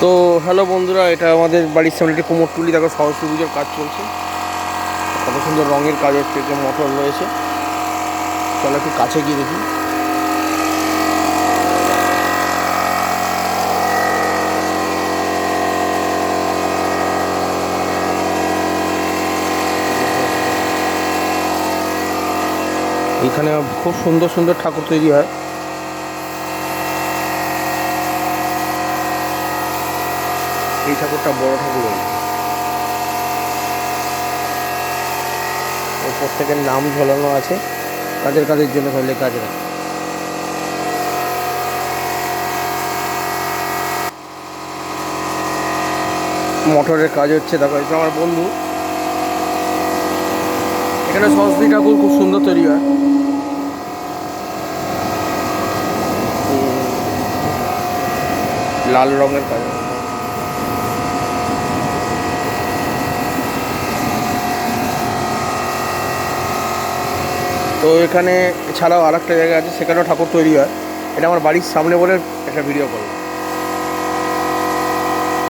তো হ্যালো বন্ধুরা, এটা আমাদের বাড়ির সামনে একটি কুমোরটুলি। দেখো, সরস্বতী পুজোর কাজ চলছে। কত সুন্দর রঙের কাজ হচ্ছে, যে মোটর রয়েছে। চলো একটু কাছে গিয়ে দেখি। এখানে খুব সুন্দর সুন্দর ঠাকুর তৈরি হয়। এই ঠাকুরটা বড় ঠাকুর ওর প্রত্যেকের নাম ঝোলানো আছে। কাদের কাদের জন্য লেখা আছে। মোটরের কাজ হচ্ছে, দেখো এটা আমার বন্ধু। এখানে সরস্বতী ঠাকুর খুব সুন্দর তৈরি হয়। লাল রঙের কাজ। তো এখানে ছাড়াও আর একটা জায়গা আছে, সেখানেও ঠাকুর তৈরি হয়। এটা আমার বাড়ির সামনে বলে একটা ভিডিও করো